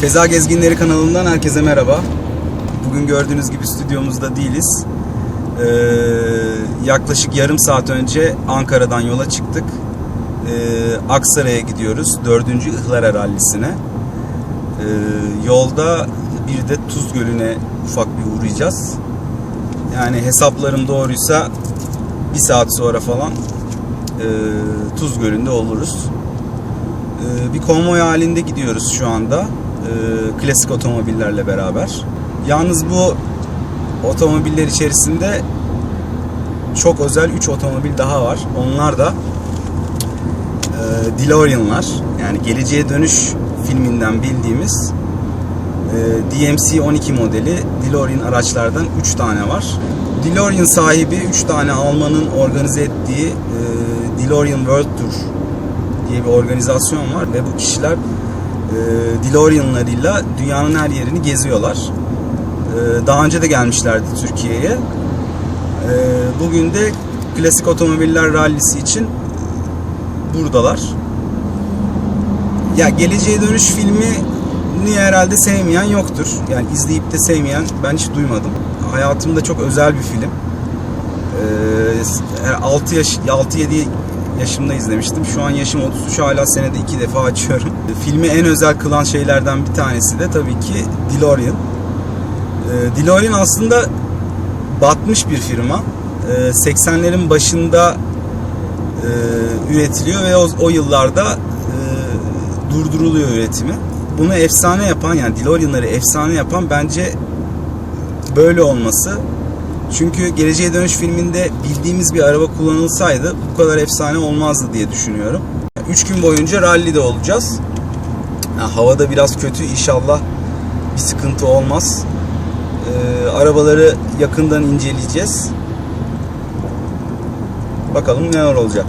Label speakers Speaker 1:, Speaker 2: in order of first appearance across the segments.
Speaker 1: Feza Gezginleri kanalından herkese merhaba. Bugün gördüğünüz gibi stüdyomuzda değiliz. Ee, yaklaşık yarım saat önce Ankara'dan yola çıktık. Ee, Aksaray'a gidiyoruz. 4. Ihlara Rallisi'ne. Ee, yolda bir de Tuz Gölü'ne ufak bir uğrayacağız. Yani hesaplarım doğruysa bir saat sonra falan e, Tuz Gölü'nde oluruz. Ee, bir konvoy halinde gidiyoruz şu anda. Ee, klasik otomobillerle beraber. Yalnız bu otomobiller içerisinde çok özel 3 otomobil daha var. Onlar da e, DeLorean'lar. Yani Geleceğe Dönüş filminden bildiğimiz e, DMC 12 modeli DeLorean araçlardan 3 tane var. DeLorean sahibi 3 tane Alman'ın organize ettiği e, DeLorean World Tour diye bir organizasyon var ve bu kişiler e, DeLorean'larıyla dünyanın her yerini geziyorlar. E, daha önce de gelmişlerdi Türkiye'ye. E, bugün de klasik otomobiller rallisi için buradalar. Ya Geleceğe Dönüş filmi herhalde sevmeyen yoktur. Yani izleyip de sevmeyen ben hiç duymadım. Hayatımda çok özel bir film. Ee, 6 yaş 6 7 yaşımda izlemiştim. Şu an yaşım 33 hala senede iki defa açıyorum. Filmi en özel kılan şeylerden bir tanesi de tabii ki DeLorean. Ee, DeLorean aslında batmış bir firma. Ee, 80'lerin başında e, üretiliyor ve o, o yıllarda e, durduruluyor üretimi. Bunu efsane yapan yani DeLorean'ları efsane yapan bence böyle olması. Çünkü Geleceğe Dönüş filminde bildiğimiz bir araba kullanılsaydı bu kadar efsane olmazdı diye düşünüyorum. 3 gün boyunca rallide olacağız. Ha, havada biraz kötü inşallah bir sıkıntı olmaz. Ee, arabaları yakından inceleyeceğiz. Bakalım neler olacak.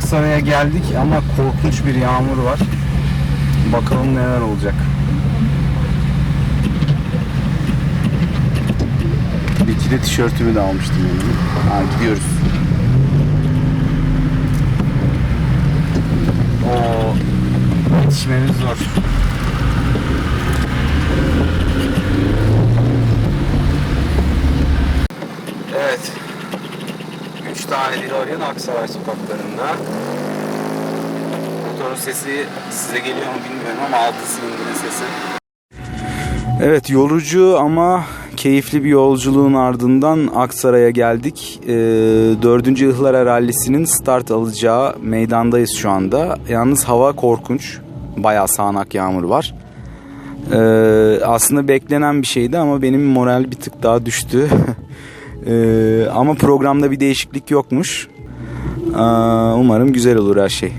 Speaker 1: Aksaray'a geldik ama korkunç bir yağmur var. Bakalım neler olacak. Bir de tişörtümü de almıştım yanıma. Ha gidiyoruz. Oo, yetişmemiz zor. Evet. 3 tane DeLorean Aksaray sokaklarında. Motorun sesi size geliyor mu bilmiyorum ama 6 silindirin sesi. Evet yorucu ama keyifli bir yolculuğun ardından Aksaray'a geldik. Ee, 4. Ihlara start alacağı meydandayız şu anda. Yalnız hava korkunç. Bayağı sağanak yağmur var. Ee, aslında beklenen bir şeydi ama benim moral bir tık daha düştü. ee, ama programda bir değişiklik yokmuş. Ee, umarım güzel olur her şey.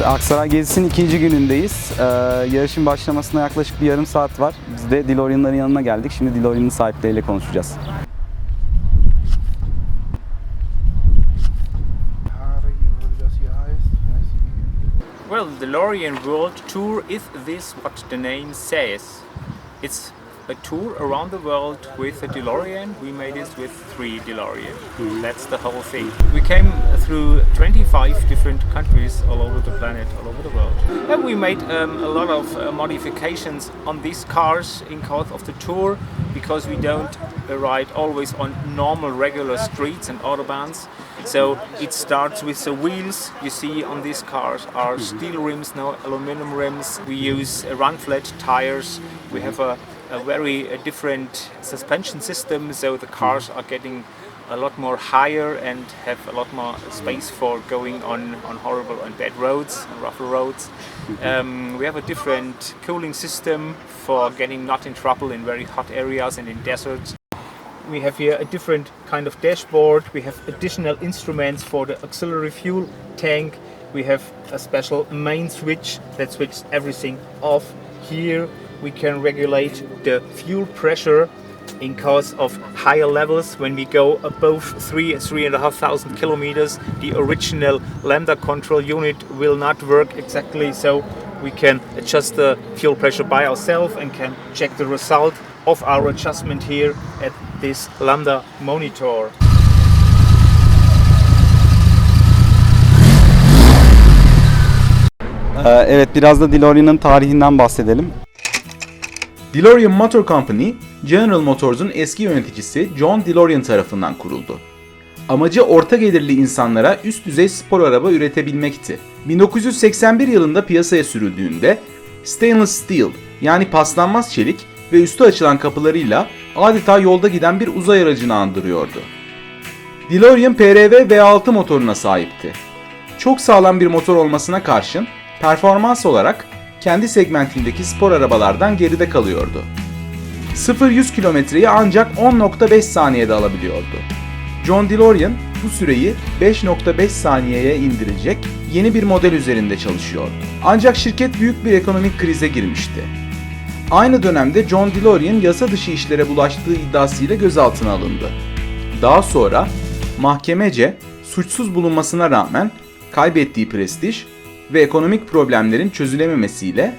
Speaker 1: Evet Aksaray gezisinin ikinci günündeyiz. Ee, yarışın başlamasına yaklaşık bir yarım saat var. Biz de DeLorean'ların yanına geldik. Şimdi DeLorean'ın sahipleriyle konuşacağız.
Speaker 2: Well, DeLorean World Tour is this what the name says. It's a tour around the world with a DeLorean. We made it with three DeLorean. That's the whole thing. We came through 25 different countries all over the planet, all over the world. And we made um, a lot of uh, modifications on these cars in course of the tour because we don't ride always on normal regular streets and autobahns. So it starts with the wheels you see on these cars are steel rims, no aluminum rims. We use run flat tires. We have a, a very uh, different suspension system, so the cars are getting a lot more higher and have a lot more space for going on, on horrible and bad roads, rougher roads. Um, we have a different cooling system for getting not in trouble in very hot areas and in deserts. We have here a different kind of dashboard. We have additional instruments for the auxiliary fuel tank. We have a special main switch that switches everything off. Here we can regulate the fuel pressure in case of higher levels when we go above three three and a half thousand kilometers the original lambda control unit will not work exactly so we can adjust the fuel pressure by ourselves and can check the result of our adjustment here at this lambda monitor
Speaker 1: Ee, evet biraz da DeLorean'ın tarihinden bahsedelim.
Speaker 3: DeLorean Motor Company, General Motors'un eski yöneticisi John DeLorean tarafından kuruldu. Amacı orta gelirli insanlara üst düzey spor araba üretebilmekti. 1981 yılında piyasaya sürüldüğünde stainless steel yani paslanmaz çelik ve üstü açılan kapılarıyla adeta yolda giden bir uzay aracını andırıyordu. DeLorean PRV V6 motoruna sahipti. Çok sağlam bir motor olmasına karşın performans olarak kendi segmentindeki spor arabalardan geride kalıyordu. 0-100 kilometreyi ancak 10.5 saniyede alabiliyordu. John DeLorean bu süreyi 5.5 saniyeye indirecek yeni bir model üzerinde çalışıyordu. Ancak şirket büyük bir ekonomik krize girmişti. Aynı dönemde John DeLorean yasa dışı işlere bulaştığı iddiasıyla gözaltına alındı. Daha sonra mahkemece suçsuz bulunmasına rağmen kaybettiği prestij ve ekonomik problemlerin çözülememesiyle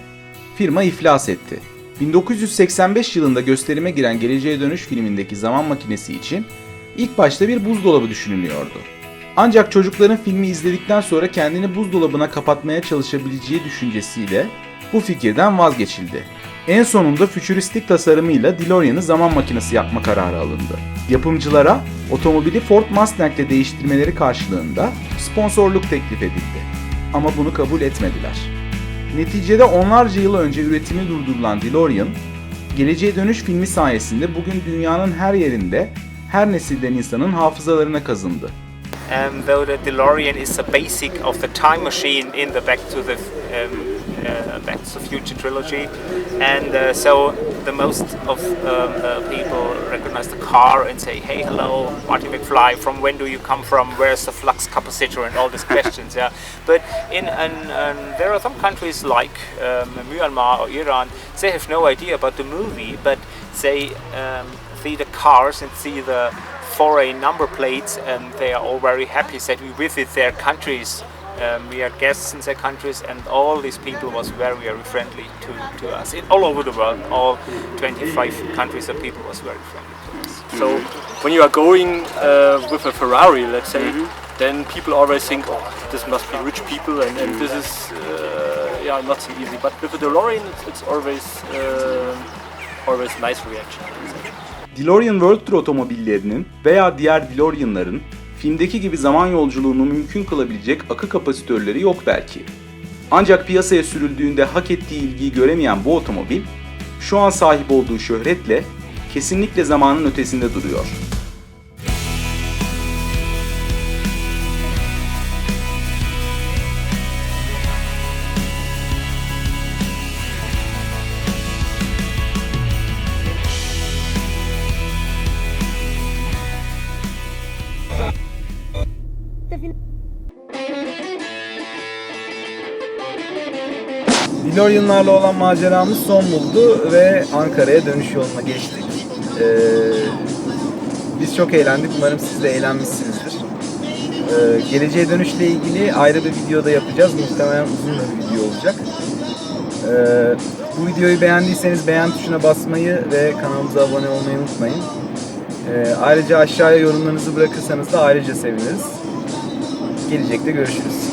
Speaker 3: firma iflas etti. 1985 yılında gösterime giren Geleceğe Dönüş filmindeki zaman makinesi için ilk başta bir buzdolabı düşünülüyordu. Ancak çocukların filmi izledikten sonra kendini buzdolabına kapatmaya çalışabileceği düşüncesiyle bu fikirden vazgeçildi. En sonunda fütüristik tasarımıyla DeLorean'ı zaman makinesi yapma kararı alındı. Yapımcılara otomobili Ford Mustang'le değiştirmeleri karşılığında sponsorluk teklif edildi. Ama bunu kabul etmediler. Neticede onlarca yıl önce üretimi durdurulan DeLorean, Geleceğe Dönüş filmi sayesinde bugün dünyanın her yerinde her nesilden insanın hafızalarına kazındı.
Speaker 2: um, though the DeLorean is the basic of the time machine in the Back to the um, uh, Back to the Future trilogy, and uh, so the most of um, people recognize the car and say, "Hey, hello, Marty McFly. From when do you come from? Where's the flux capacitor?" and all these questions. Yeah, but in and, and there are some countries like um, Myanmar or Iran, they have no idea about the movie, but they um, see the cars and see the foreign number plates, and they are all very happy that we visit their countries. Um, we are guests in their countries, and all these people was very, very friendly to, to us. In, all over the world, all 25 countries of people was very friendly to us.
Speaker 4: So when you are going uh, with a Ferrari, let's say, then people always think, oh, this must be rich people, and, and this is uh, yeah not so easy. But with a DeLorean, it's, it's always uh, always nice reaction.
Speaker 3: DeLorean World Tour otomobillerinin veya diğer DeLorean'ların filmdeki gibi zaman yolculuğunu mümkün kılabilecek akı kapasitörleri yok belki. Ancak piyasaya sürüldüğünde hak ettiği ilgiyi göremeyen bu otomobil, şu an sahip olduğu şöhretle kesinlikle zamanın ötesinde duruyor.
Speaker 1: DeLorean'larla olan maceramız son buldu ve Ankara'ya dönüş yoluna geçtik. Ee, biz çok eğlendik. Umarım siz de eğlenmişsinizdir. Ee, geleceğe dönüşle ilgili ayrı bir videoda yapacağız. Muhtemelen uzun da bir video olacak. Ee, bu videoyu beğendiyseniz beğen tuşuna basmayı ve kanalımıza abone olmayı unutmayın. Ee, ayrıca aşağıya yorumlarınızı bırakırsanız da ayrıca seviniriz. Gelecekte görüşürüz.